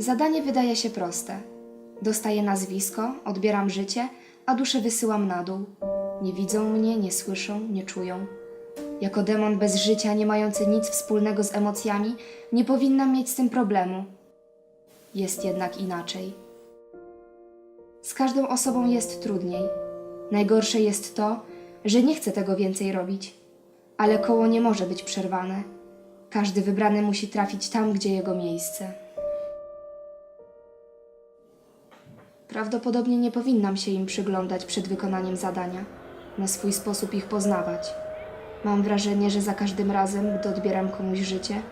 Zadanie wydaje się proste. Dostaję nazwisko, odbieram życie, a duszę wysyłam na dół. Nie widzą mnie, nie słyszą, nie czują. Jako demon bez życia, nie mający nic wspólnego z emocjami, nie powinnam mieć z tym problemu. Jest jednak inaczej. Z każdą osobą jest trudniej. Najgorsze jest to, że nie chcę tego więcej robić. Ale koło nie może być przerwane. Każdy wybrany musi trafić tam, gdzie jego miejsce. Prawdopodobnie nie powinnam się im przyglądać przed wykonaniem zadania, na swój sposób ich poznawać. Mam wrażenie, że za każdym razem, gdy odbieram komuś życie,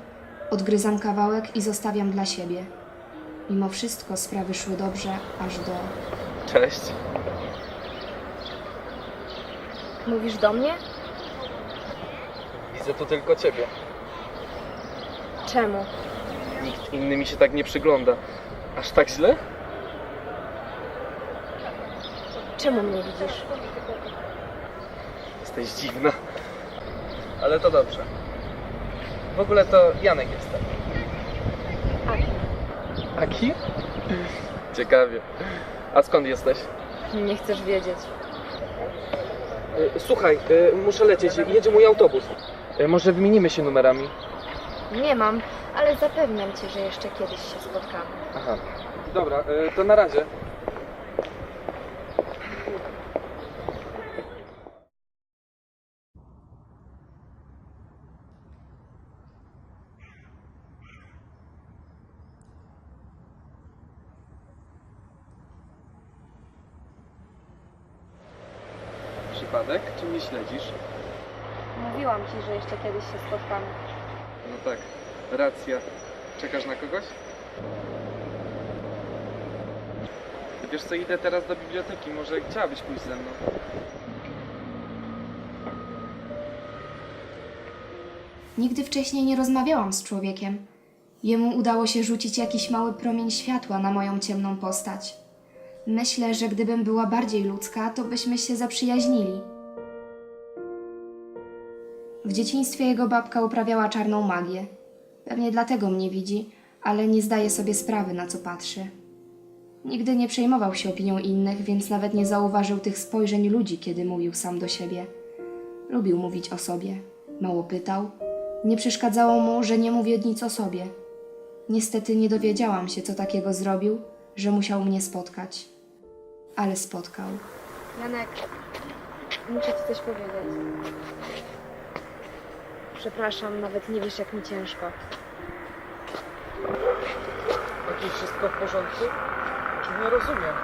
odgryzam kawałek i zostawiam dla siebie. Mimo wszystko sprawy szły dobrze, aż do. Cześć. Mówisz do mnie? Widzę tu tylko ciebie. Czemu? Nikt inny mi się tak nie przygląda. Aż tak źle? Czemu mnie widzisz? Jesteś dziwna. Ale to dobrze. W ogóle to Janek jestem. Aki. Aki? Ciekawie. A skąd jesteś? Nie chcesz wiedzieć. Y, Słuchaj, y, muszę lecieć. Jedzie mój autobus. Y, Może wymienimy się numerami? Nie mam, ale zapewniam cię, że jeszcze kiedyś się spotkamy. Aha. Dobra, y, to na razie. Przypadek? Czy mnie śledzisz? Mówiłam ci, że jeszcze kiedyś się spotkamy. No tak, racja. Czekasz na kogoś? Wiesz co, idę teraz do biblioteki. Może chciałabyś pójść ze mną? Nigdy wcześniej nie rozmawiałam z człowiekiem. Jemu udało się rzucić jakiś mały promień światła na moją ciemną postać. Myślę, że gdybym była bardziej ludzka, to byśmy się zaprzyjaźnili. W dzieciństwie jego babka uprawiała czarną magię. Pewnie dlatego mnie widzi, ale nie zdaje sobie sprawy, na co patrzy. Nigdy nie przejmował się opinią innych, więc nawet nie zauważył tych spojrzeń ludzi, kiedy mówił sam do siebie. Lubił mówić o sobie, mało pytał. Nie przeszkadzało mu, że nie mówię nic o sobie. Niestety nie dowiedziałam się, co takiego zrobił, że musiał mnie spotkać. Ale spotkał. Janek, muszę ci coś powiedzieć. Przepraszam, nawet nie wiesz, jak mi ciężko. Takie wszystko w porządku? Nie rozumiem.